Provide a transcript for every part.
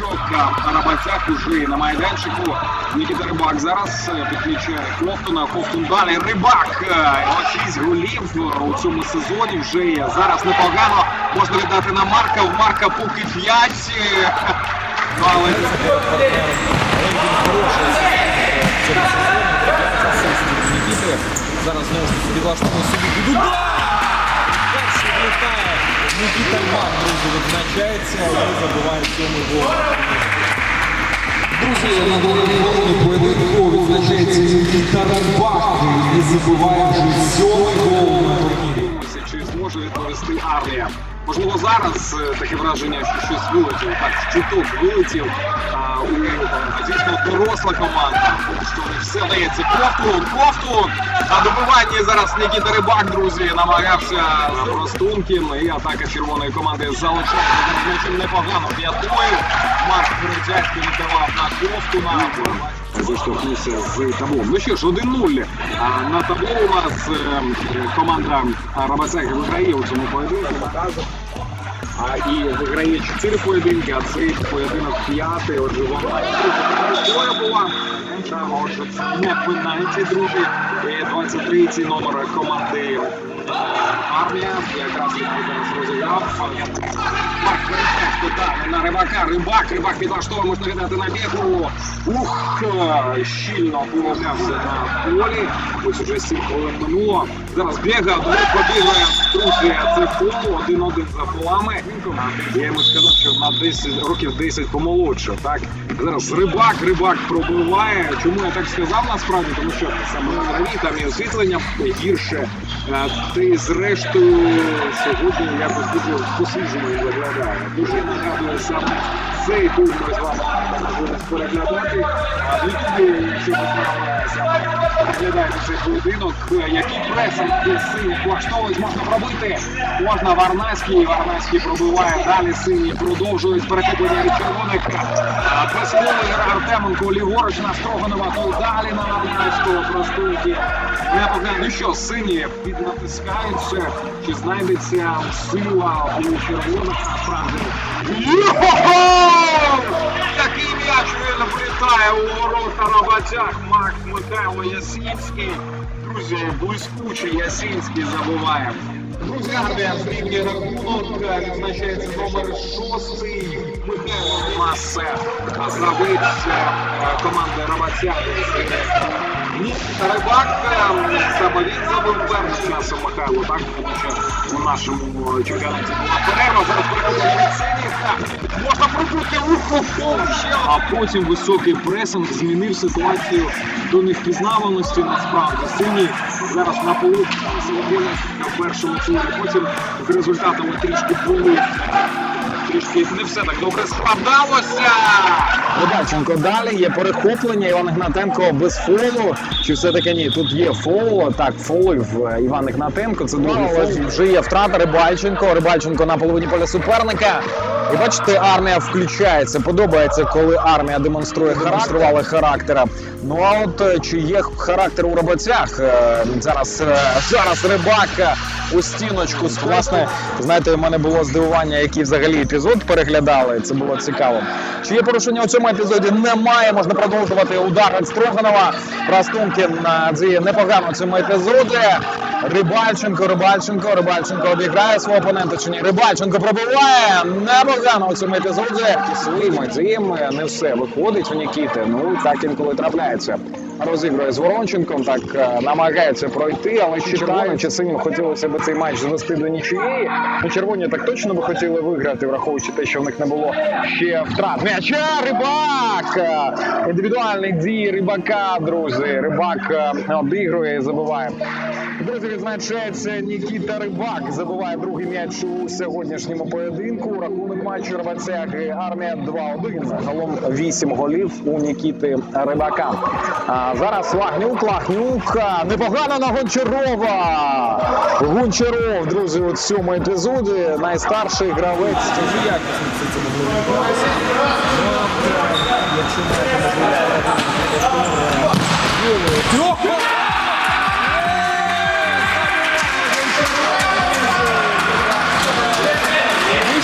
новачок а, Рабацяк уже на майданчику. Нікіта Рибак зараз е, підключає Ковтуна. Ковтун далі. Рибак. шість голів е, у цьому сезоні вже. Зараз непогано. Можна віддати на Марка. В Марка поки п'ять. е, але. Зараз знову ж підлаштовує собі. Перший влітає Нікіта Мак, друзі, відзначається і забиває сьомий гол. Друзі, на другому поєдинку відзначається Нікіта Рибак і забиває вже сьомий гол на турнірі. чи зможе відповісти армія. Можливо, зараз е, таке враження, що щось вилетіло, так, чуток вилетів. А, у е, дійсно доросла команда. Що не все дається. Ковтун, ковтун! На добиванні зараз Нікіта Рибак, друзі, намагався з. І атака червоної команди залишається значить непогано. П'ятою. Марк Березяцький віддавав на Ковтуна. Зіштовхнувся з таблом. Ну що ж, 1-0. На табло у нас е, команда Рабацяги виграє у цьому поєдинку. А і виграє 4 поєдинки, а цей поєдинок п'ятий. Отже, вона двоє була. Отже, це не пенальті, друзі. 23-й номер команди е, армія. Якраз він зараз розіграв. Березецький на рибака. Рибак, рибак підлаштовує, можна віддати на бігу. Ух, е, щільно помилявся на полі. Ось уже 7 хвилин минуло. Зараз біга, побігає. Друзі, це фол, один-один за полами. Я йому сказав, що на 10 років 10 помолодше. Так зараз рибак, рибак пробиває. Чому я так сказав насправді? Тому що саме на граві там і освітлення гірше. Е, й зрештою сьогодні якось дуже він виглядає. Дуже нагадує саме цей тур ми з вами переглядати. А в Ютубі, якщо ви цей поєдинок, е, який пресинг синій влаштовують, можна пробити. Можна Варнаський, Варнаський пробиває далі синій, продовжують перехоплення від червоних. А, Артеменко ліворуч на Строганова, то далі на Варнаського простунки. Непогано. Ну що, сині піднатискаються, чи знайдеться сила у червоних насправді. Такий м'яч він влітає у ворота Рабатяк Макс Михайло Ясінський. Друзі, блискучий Ясінський забуває. Друзі, армія рахунок, е, відзначається номер шостий. Михайло гравець е, команди Рабатяк. Рибак е, забив першим часом Михайло, так? Тому що у нашому е, чемпіонаті була перерва, зараз переходить можна пробути ухо ще. А потім високий пресинг змінив ситуацію до невпізнаваності насправді. Сині зараз на полу на першому турі. Потім з результатами трішки були. Трішки не все так добре складалося. Рибальченко далі є перехоплення. Іван Ігнатенко без фолу. Чи все-таки ні? Тут є фол. Так, фолив е, Іван Ігнатенко. Це другий фол. Вже є втрата Рибальченко. Рибальченко на половині поля суперника. І бачите, армія включається. Подобається, коли армія демонструє демонстрували характера. Ну а от е, чи є характер у рибацях? Е, Зараз е, зараз рибак у стіночку. Власне, знаєте, у мене було здивування, який взагалі епізод переглядали. Це було цікаво. Чи є порушення у цьому епізоді? Немає. Можна продовжувати удар від Строганова. Простунки на непогано цьому епізоді. Рибальченко, Рибальченко, Рибальченко обіграє свого опонента чи ні? Рибальченко пробиває непогано у цьому епізоді. Своїми діями не все виходить у Нікіти. Ну так інколи трапляється. Розігрує з Воронченком, так е, намагається пройти, але ще червоним чи синім хотілося б цей матч звести до нічиєї. Ну, червоні так точно би хотіли виграти, враховуючи те, що в них не було ще втрат. М'яча рибак! Е, Індивідуальні дії рибака, друзі. Рибак е, обігрує і забиває. Друзі, відзначається Нікіта Рибак. Забиває другий м'яч у сьогоднішньому поєдинку. Рахунок матчу Рвацяги армія 2-1. Загалом 8 голів у Нікіти Рибака. А зараз Лагнюк. а, Непогано на Гончарова. Гончаров, друзі, у цьому епізоді найстарший гравець. Дуже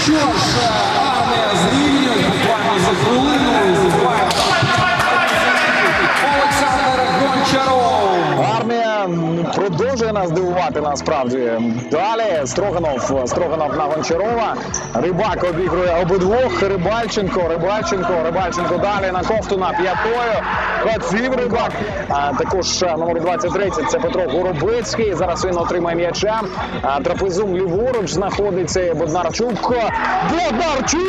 Що ж, армія зрівнює буквально за хвилину. Олександр Гончаров нас здивувати насправді. Далі Строганов, Строганов на Гончарова. Рибак обігрує обидвох. Рибальченко, Рибальченко, Рибальченко далі на Ковтуна п'ятою. Хотів рибак. А, також номер 23 це Петро Горобицький. Зараз він отримає м'яча. Трапезум ліворуч знаходиться Боднарчук. Боднарчук!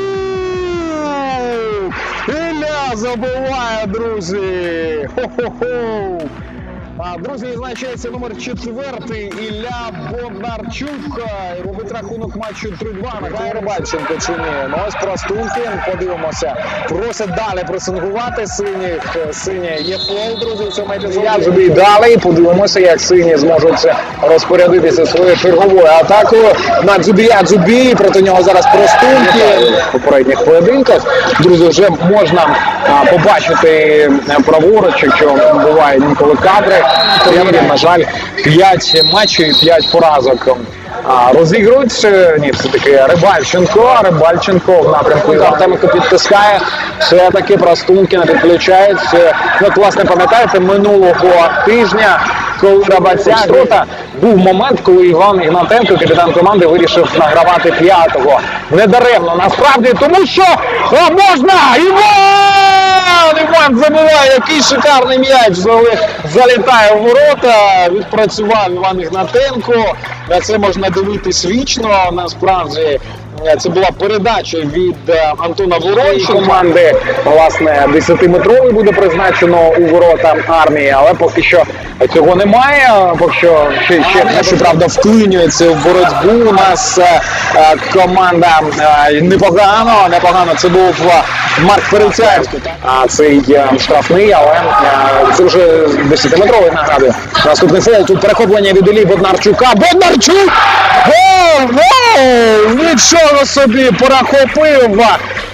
Ілля забиває, друзі! Хо-хо-хо! А, Друзі, відзначається номер четвертий Ілля Бондарчук. І Робить рахунок матчу 3-2. Награє Рибальченко чи ні? Ну ось Простункін. Подивимося. Просять далі пресингувати синіх. Сині є фол, друзі, в цьому епізоді. Я собі далі. Подивимося, як сині зможуть розпорядитися своєю черговою атакою. На Дзубія Дзубій. Проти нього зараз Простункін. В попередніх поєдинках. Друзі, вже можна побачити е, праворуч, якщо бувають інколи кадри. Тренерів, на жаль, 5 матчів і 5 поразок. А, розігрують е, ні, все таки Рибальченко. Рибальченко в напрямку Артеменко підтискає. Все таки Простункіна підключають. Е, от, власне, пам'ятаєте, минулого тижня, коли Рабацяк рота, був момент, коли Іван Ігнатенко, капітан команди, вирішив награвати п'ятого. Недаремно насправді, тому що а, можна! Іван! Іван забиває, який шикарний м'яч залітає в ворота. Відпрацював Іван Ігнатенко. На це можна дивитись вічно. Насправді це була передача від е, Антона Воронченка. команди. Власне, 10-метровий буде призначено у ворота армії, але поки що цього немає. Поки що ще, ще щоправда вклинюється в боротьбу. У нас е, е, команда е, непогано, непогано. Це був е, Марк Перецяєвський. А цей е, штрафний, але е, це вже 10-метровий нагадую. Наступний фол. Тут перехоплення від Іллі Боднарчука. Боднарчук! Гол! Гол! Нічого собі порахопив!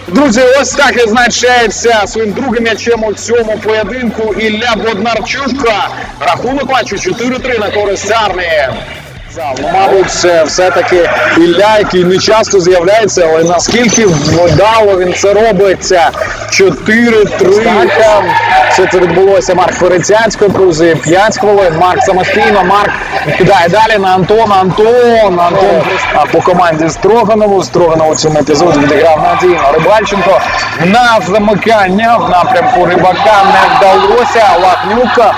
Друзі, ось так відзначається своїм другим м'ячем у цьому поєдинку Ілля Боднарчук. Рахунок матчу 4-3 на користь армії. Ну, мабуть, це все-таки Ілля, який не часто з'являється, але наскільки вдало він це робить. 4-3. Все це відбулося Марк Перецяцько, друзі. 5 хвилин. Марк самостійно. Марк кидає далі на Антона. Антон. Антон а, по команді Строганову. Строганов у цьому епізоді відіграв надійно. Рибальченко на замикання в напрямку рибака не вдалося. Лахнюк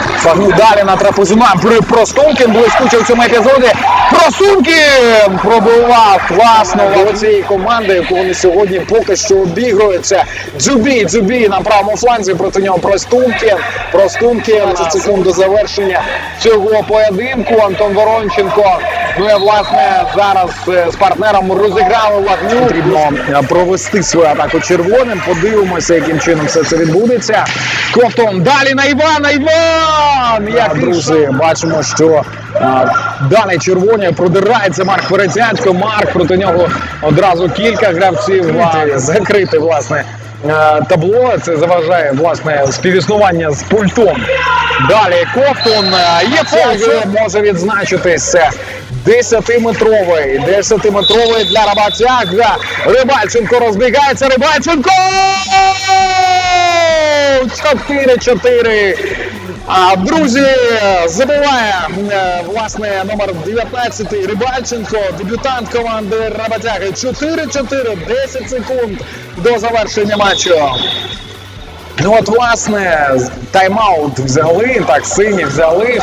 далі на трапезуна. При Простункін блискуче в цьому епізоді. Простункін пробував класно до цієї команди, яку вони сьогодні поки що обігруються. Дзюбі, Дзюбі на правому фланзі проти нього простумки. Простумки 20 секунду завершення цього поєдинку. Антон Воронченко. Ну і власне зараз е, з партнером розіграли Лагнюк. Потрібно е, провести свою атаку червоним. Подивимося, яким чином все це відбудеться. Ковтон далі на Івана. Іван! Як друзі, бачимо, що а, далі червоні продирається Марк Перецянсько. Марк проти нього одразу кілька гравців а, закрити власне. е, Табло це заважає власне співіснування з пультом. Далі Ковтун е, є фол, може відзначитися. 10-метровий, 10-метровий для Рабацяга. Рибальченко розбігається. Рибальченко! 4-4. А друзі, забиває е, власне номер 19 Рибальченко, дебютант команди Рабатяги. 4-4, 10 секунд до завершення матчу. Ну от, власне, тайм-аут взяли, так, сині взяли.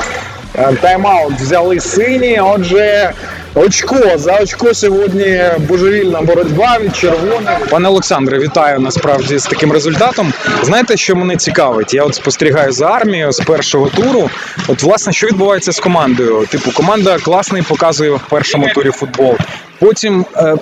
Е, Тайм-аут взяли сині. Отже, очко за очко сьогодні божевільна боротьба від червоних. Пане Олександре, вітаю насправді з таким результатом. Знаєте, що мене цікавить? Я от спостерігаю за армією з першого туру. От власне, що відбувається з командою? Типу, команда класний показує в першому турі футбол. Потім е,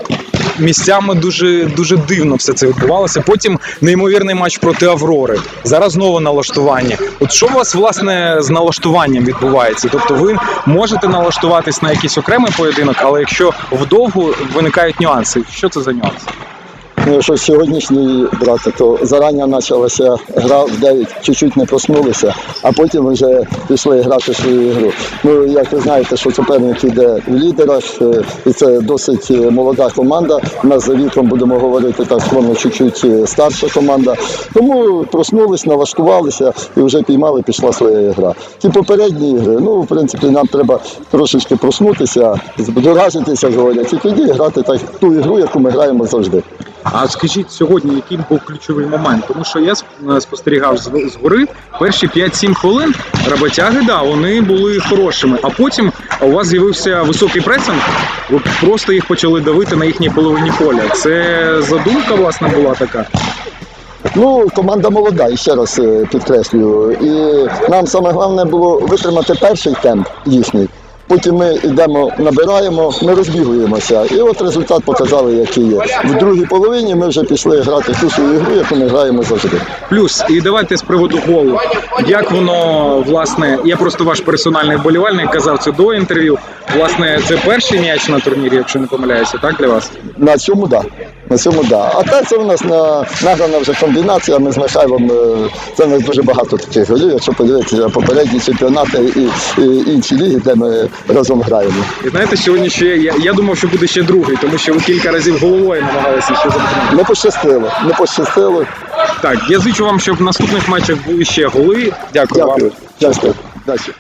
місцями дуже дуже дивно все це відбувалося. Потім неймовірний матч проти Аврори. Зараз знову налаштування. От що у вас власне з налаштуванням відбувається? Тобто, ви можете налаштуватись на якийсь окремий поєдинок, але якщо вдовгу виникають нюанси, що це за нюанси? Ну, якщо сьогоднішній брати, то зарані почалася гра в 9, чуть-чуть не проснулися, а потім вже пішли грати свою ігру. Ну, як ви знаєте, що суперник йде в лідерах, і це досить е, молода команда. У нас за віком будемо говорити так, воно чуть-чуть е, старша команда. Тому проснулись, налаштувалися і вже піймали, пішла своя гра. Ті попередні ігри, ну, в принципі, нам треба трошечки проснутися, збудоражитися, говорять, і тоді грати так ту ігру, яку ми граємо завжди. А скажіть сьогодні, який був ключовий момент? Тому що я спостерігав з- згори перші 5-7 хвилин роботяги, да, вони були хорошими. А потім у вас з'явився високий пресинг, ви просто їх почали давити на їхній половині поля. Це задумка власне була така. Ну, команда молода, і ще раз е, підкреслюю. І нам саме головне було витримати перший темп їхній. Потім ми йдемо, набираємо, ми розбігуємося. І от результат показали, який є. В другій половині ми вже пішли грати ту свою ігру, яку ми граємо завжди. Плюс, і давайте з приводу голу. Як воно, власне, я просто ваш персональний вболівальник казав це до інтерв'ю. Власне, це перший м'яч на турнірі, якщо не помиляюся, так для вас? На цьому да. На цьому да. А те це у нас на, награна вже комбінація. Ми з Михайлом е, це в нас дуже багато таких голів. Якщо подивитися попередні чемпіонати і, і інші ліги, де ми разом граємо. І знаєте, сьогодні ще я, я думав, що буде ще другий, тому що ви кілька разів головою намагалися ще забити. Не пощастило, не пощастило. Так, я зичу вам, щоб в наступних матчах були ще голи. Дякую, вам. Дякую. Дякую. Дякую.